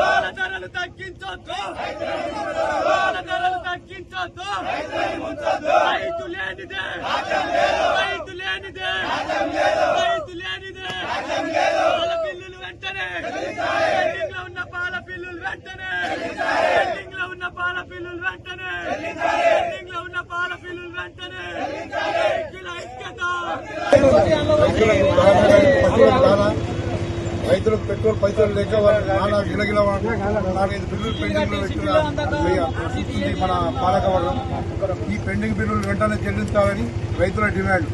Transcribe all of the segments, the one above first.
పాల ధరలు తగ్గించొద్దు. పాల ధరలు తగ్గించొద్దు. రైతు లేనిదే. రైతు లేనిదే. రైతు లేనిదే. పాల బిల్లులు వెంటనే. పెండింగ్లో ఉన్న పాల బిల్లులు వెంటనే. పెండింగ్లో ఉన్న పాల బిల్లులు వెంటనే. పెండింగ్లో ఉన్న పాల బిల్లులు వెంటనే. ఐక్యత. రైతులకు పెట్రోల్ పైసలు లేక నానా గిలగిల నాలుగైదు బిల్లులు పెండింగ్ పెట్టిన మన పాలకవర్గం. ఈ పెండింగ్ బిల్లులు వెంటనే చెల్లించాలని రైతుల డిమాండ్.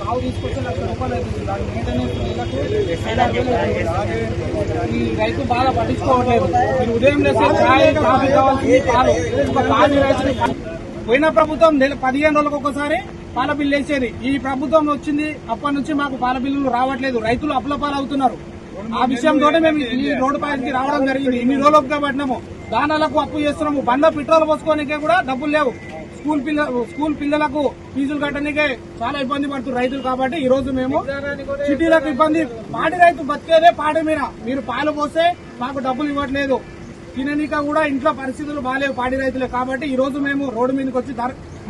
కావు తీసుకొచ్చి లక్ష రూపాయలు అవుతుంది. దాని మెయింటెనెన్స్ ఈ రైతు బాగా పట్టించుకోవట్లేదు. మీరు ఉదయం లేస్తే చాయ్ కాఫీ కావాల్సింది పాలు. ఒక రైతులు పోయిన ప్రభుత్వం పదిహేను రోజులకు ఒకసారి పాల బిల్లు వేసేది. ఈ ప్రభుత్వం వచ్చింది అప్పటి నుంచి మాకు పాల బిల్లులు రావట్లేదు. రైతులు అప్పులపాలవుతున్నారు ఆ విషయంతో మేము ఈ రోడ్డు పైకి రావడం జరిగింది. ఇన్ని రోజులుగా పడినాము దానాలకు అప్పు చేస్తున్నాము. బండ్ల పెట్రోల్ పోసుకోనికే కూడా డబ్బులు లేవు. స్కూల్ పిల్ల స్కూల్ పిల్లలకు ఫీజులు కట్టడానికే చాలా ఇబ్బంది పడుతున్నారు రైతులు కాబట్టి ఈ రోజు మేము సిటీలకు ఇబ్బంది. పాడి రైతు బతికేదే పాడి మీద. మీరు పాలు పోస్తే మాకు డబ్బులు ఇవ్వట్లేదు. తిననీక కూడా ఇంట్లో పరిస్థితులు బాగాలేవు పాడి రైతులే. కాబట్టి ఈ రోజు మేము రోడ్డు మీదకి వచ్చి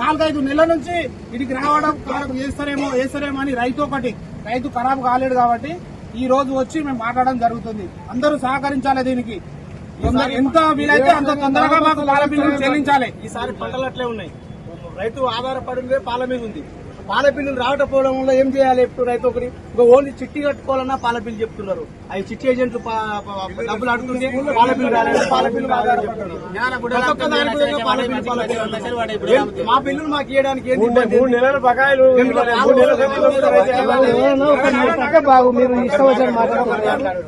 నాలుగైదు నెలల నుంచి ఇటుకి రావడం ఖరాబ్ చేస్తారేమో వేస్తారేమో అని రైతు ఒకటి రైతు ఖరాబ్ కాలేడు కాబట్టి ఈ రోజు వచ్చి మేము మాట్లాడడం జరుగుతుంది. అందరూ సహకరించాలి దీనికి. ఎంత వీలైతే అంత తొందరగా మాకు పాల బిల్లులు చెల్లించాలి. ఈసారి పంటలు అట్లే ఉన్నాయి. రైతు ఆధారపడిందే పాల మీద ఉంది. పాల బిల్లులు రావకపోవడం వల్ల ఏం చేయాలి ఇప్పుడు రైతు ఒకటి ఓన్లీ చిట్టి కట్టుకోవాలన్నా పాల బిల్లు చెప్తున్నారు అవి చిట్టి ఏజెంట్లు డబ్బులు అడుగుతుంటే పాల బిల్లు రాలేదు పాల బిల్లు మా బిల్లులు మాకు ఇవ్వడానికి బాగు మీరు ఇష్టం వచ్చిన మాట్లాడుతున్నారు